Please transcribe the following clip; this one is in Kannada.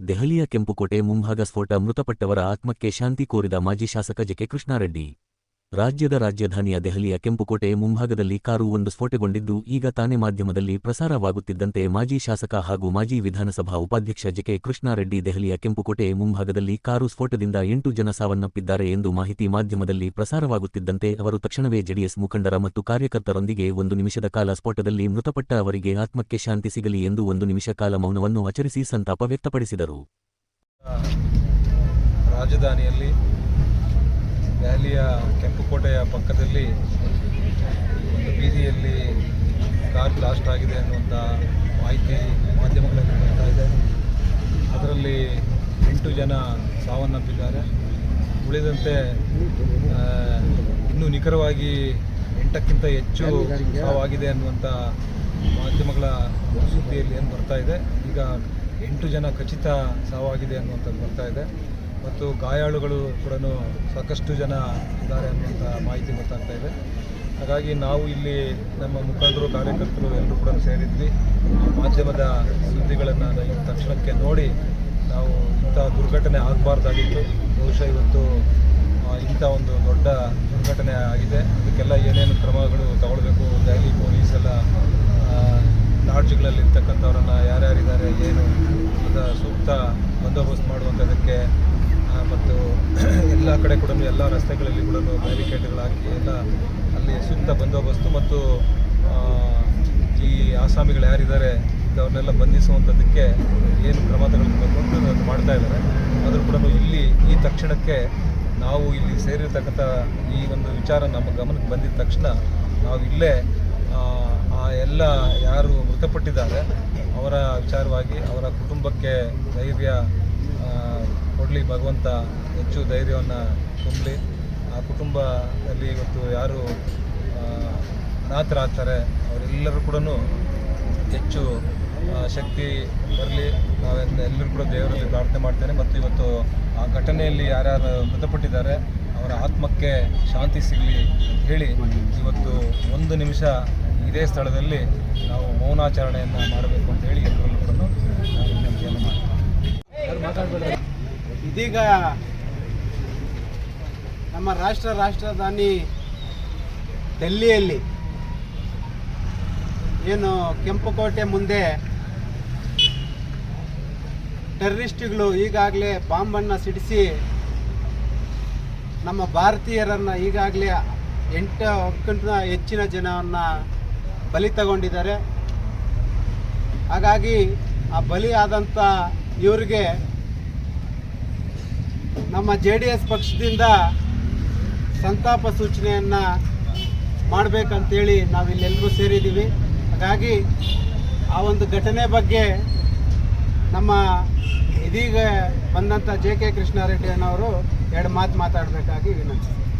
ದೆಹಲಿಯ ಕೆಂಪುಕೋಟೆ ಮುಂಭಾಗ ಸ್ಫೋಟ ಮೃತಪಟ್ಟವರ ಆತ್ಮಕ್ಕೆ ಶಾಂತಿ ಕೋರಿದ ಮಾಜಿ ಶಾಸಕ ಜೆಕೆ ಕೃಷ್ಣಾರೆಡ್ಡಿ. ರಾಜ್ಯದ ರಾಜಧಾನಿಯ ದೆಹಲಿಯ ಕೆಂಪುಕೋಟೆ ಮುಂಭಾಗದಲ್ಲಿ ಕಾರು ಒಂದು ಸ್ಫೋಟಗೊಂಡಿದ್ದು, ಈಗ ತಾನೇ ಮಾಧ್ಯಮದಲ್ಲಿ ಪ್ರಸಾರವಾಗುತ್ತಿದ್ದಂತೆ ಮಾಜಿ ಶಾಸಕ ಹಾಗೂ ಮಾಜಿ ವಿಧಾನಸಭಾ ಉಪಾಧ್ಯಕ್ಷ ಜೆಕೆ ಕೃಷ್ಣಾರೆಡ್ಡಿ ದೆಹಲಿಯ ಕೆಂಪುಕೋಟೆ ಮುಂಭಾಗದಲ್ಲಿ ಕಾರು ಸ್ಫೋಟದಿಂದ ಎಂಟು ಜನ ಸಾವನ್ನಪ್ಪಿದ್ದಾರೆ ಎಂದು ಮಾಹಿತಿ ಮಾಧ್ಯಮದಲ್ಲಿ ಪ್ರಸಾರವಾಗುತ್ತಿದ್ದಂತೆ ಅವರು ತಕ್ಷಣವೇ ಜೆಡಿಎಸ್ ಮುಖಂಡರ ಮತ್ತು ಕಾರ್ಯಕರ್ತರೊಂದಿಗೆ ಒಂದು ನಿಮಿಷದ ಕಾಲ ಸ್ಫೋಟದಲ್ಲಿ ಮೃತಪಟ್ಟ ಅವರಿಗೆ ಆತ್ಮಕ್ಕೆ ಶಾಂತಿ ಸಿಗಲಿ ಎಂದು ಒಂದು ನಿಮಿಷ ಕಾಲ ಮೌನವನ್ನು ಆಚರಿಸಿ ಸಂತಾಪ ವ್ಯಕ್ತಪಡಿಸಿದರು. ರಾಜಧಾನಿಯಲ್ಲಿ ದೆಹಲಿಯ ಕೆಂಪುಕೋಟೆಯ ಪಕ್ಕದಲ್ಲಿ ಒಂದು ಬೀದಿಯಲ್ಲಿ ಕಾರ್ ಬ್ಲಾಸ್ಟ್ ಆಗಿದೆ ಅನ್ನುವಂಥ ಮಾಹಿತಿ ಮಾಧ್ಯಮಗಳಲ್ಲಿ ಬರ್ತಾ ಇದೆ. ಅದರಲ್ಲಿ ಎಂಟು ಜನ ಸಾವನ್ನಪ್ಪಿದ್ದಾರೆ. ಉಳಿದಂತೆ ಇನ್ನೂ ನಿಖರವಾಗಿ ಎಂಟಕ್ಕಿಂತ ಹೆಚ್ಚು ಸಾವಾಗಿದೆ ಅನ್ನುವಂಥ ಮಾಧ್ಯಮಗಳ ಸುದ್ದಿಯಲ್ಲಿ ಏನು ಬರ್ತಾ ಇದೆ. ಈಗ ಎಂಟು ಜನ ಖಚಿತ ಸಾವಾಗಿದೆ ಅನ್ನುವಂಥದ್ದು ಬರ್ತಾ ಇದೆ. ಮತ್ತು ಗಾಯಾಳುಗಳು ಕೂಡ ಸಾಕಷ್ಟು ಜನ ಇದ್ದಾರೆ ಅನ್ನುವಂಥ ಮಾಹಿತಿ ಗೊತ್ತಾಗ್ತಾ ಇದೆ. ಹಾಗಾಗಿ ನಾವು ಇಲ್ಲಿ ನಮ್ಮ ಮುಖಂಡರು, ಕಾರ್ಯಕರ್ತರು ಎಲ್ಲರೂ ಕೂಡ ಸೇರಿದ್ವಿ. ಮಾಧ್ಯಮದ ಸುದ್ದಿಗಳನ್ನು ತಕ್ಷಣಕ್ಕೆ ನೋಡಿ ನಾವು ಇಂಥ ದುರ್ಘಟನೆ ಆಗಬಾರ್ದಾಗಿತ್ತು. ಬಹುಶಃ ಇವತ್ತು ಇಂಥ ಒಂದು ದೊಡ್ಡ ದುರ್ಘಟನೆ ಆಗಿದೆ. ಅದಕ್ಕೆಲ್ಲ ಏನೇನು ಕ್ರಮಗಳು ತಗೊಳ್ಬೇಕು, ದೆಹಲಿ ಪೊಲೀಸ್ ಎಲ್ಲ ಲಾಡ್ಜ್ಗಳಲ್ಲಿರ್ತಕ್ಕಂಥವ್ರನ್ನ ಯಾರ್ಯಾರಿದ್ದಾರೆ, ಏನು ಸೂಕ್ತ ಬಂದೋಬಸ್ತ್ ಮಾಡುವಂಥದಕ್ಕೆ ಮತ್ತು ಎಲ್ಲ ಕಡೆ ಕೂಡ ಎಲ್ಲ ರಸ್ತೆಗಳಲ್ಲಿ ಕೂಡ ಬ್ಯಾರಿಕೇಡ್ಗಳು ಹಾಕಿ ಎಲ್ಲ ಅಲ್ಲಿ ಸೂಕ್ತ ಬಂದೋಬಸ್ತು ಮತ್ತು ಈ ಆಸಾಮಿಗಳು ಯಾರಿದ್ದಾರೆ ಅವ್ರನ್ನೆಲ್ಲ ಬಂಧಿಸುವಂಥದ್ದಕ್ಕೆ ಏನು ಕ್ರಮ ಅಂತ ಅದು ಮಾಡ್ತಾ ಇದ್ದಾರೆ. ಆದರೂ ಕೂಡ ಇಲ್ಲಿ ಈ ತಕ್ಷಣಕ್ಕೆ ನಾವು ಇಲ್ಲಿ ಸೇರಿರ್ತಕ್ಕಂಥ ಈ ಒಂದು ವಿಚಾರ ನಮ್ಮ ಗಮನಕ್ಕೆ ಬಂದಿದ ತಕ್ಷಣ ನಾವು ಇಲ್ಲೇ ಆ ಎಲ್ಲ ಯಾರು ಮೃತಪಟ್ಟಿದ್ದಾರೆ, ಅವರ ವಿಚಾರವಾಗಿ ಅವರ ಕುಟುಂಬಕ್ಕೆ ಧೈರ್ಯ ಕೊಡಲಿ ಭಗವಂತ ಹೆಚ್ಚು ಧೈರ್ಯವನ್ನು ತುಂಬಲಿ. ಆ ಕುಟುಂಬದಲ್ಲಿ ಇವತ್ತು ಯಾರು ಅನಾಥರಾಗ್ತಾರೆ, ಅವರೆಲ್ಲರೂ ಕೂಡ ಹೆಚ್ಚು ಶಕ್ತಿ ಬರಲಿ. ನಾವೆಲ್ಲ ಎಲ್ಲರೂ ಕೂಡ ದೇವರಲ್ಲಿ ಪ್ರಾರ್ಥನೆ ಮಾಡ್ತೇನೆ. ಮತ್ತು ಇವತ್ತು ಆ ಘಟನೆಯಲ್ಲಿ ಯಾರ್ಯಾರು ಮೃತಪಟ್ಟಿದ್ದಾರೆ, ಅವರ ಆತ್ಮಕ್ಕೆ ಶಾಂತಿ ಸಿಗಲಿ ಅಂತ ಹೇಳಿ ಇವತ್ತು ಒಂದು ನಿಮಿಷ ಇದೇ ಸ್ಥಳದಲ್ಲಿ ನಾವು ಮೌನಾಚರಣೆಯನ್ನು ಮಾಡಬೇಕು ಅಂತ ಹೇಳಿ ಎಲ್ಲರಲ್ಲೂ ಕೂಡ ನಾನು ವಿನಂತಿಯನ್ನು ಮಾಡ್ತೀನಿ. ಇದೀಗ ನಮ್ಮ ರಾಷ್ಟ್ರ ರಾಷ್ಟ್ರಧಾನಿ ಡೆಲ್ಲಿಯಲ್ಲಿ ಏನು ಕೆಂಪುಕೋಟೆ ಮುಂದೆ ಟೆರ್ರಿಸ್ಟ್ಗಳು ಈಗಾಗಲೇ ಬಾಂಬನ್ನು ಸಿಡಿಸಿ ನಮ್ಮ ಭಾರತೀಯರನ್ನು ಈಗಾಗಲೇ ಎಂಟಕ್ಕಿಂತ ಹೆಚ್ಚಿನ ಜನವನ್ನು ಬಲಿ ತಗೊಂಡಿದ್ದಾರೆ. ಹಾಗಾಗಿ ಆ ಬಲಿ ಆದಂಥ ಇವರಿಗೆ ನಮ್ಮ ಜೆ ಡಿ ಎಸ್ ಪಕ್ಷದಿಂದ ಸಂತಾಪ ಸೂಚನೆಯನ್ನು ಮಾಡಬೇಕಂತೇಳಿ ನಾವಿಲ್ಲೆಲ್ಲರೂ ಸೇರಿದ್ದೀವಿ. ಹಾಗಾಗಿ ಆ ಒಂದು ಘಟನೆ ಬಗ್ಗೆ ನಮ್ಮ ಇದೀಗ ಬಂದಂಥ ಜೆ ಕೆ ಕೃಷ್ಣಾರೆಡ್ಡಿ ಅನ್ನೋರು ಎರಡು ಮಾತು ಮಾತಾಡಬೇಕಾಗಿ ವಿನಂತಿಸ್ತೀನಿ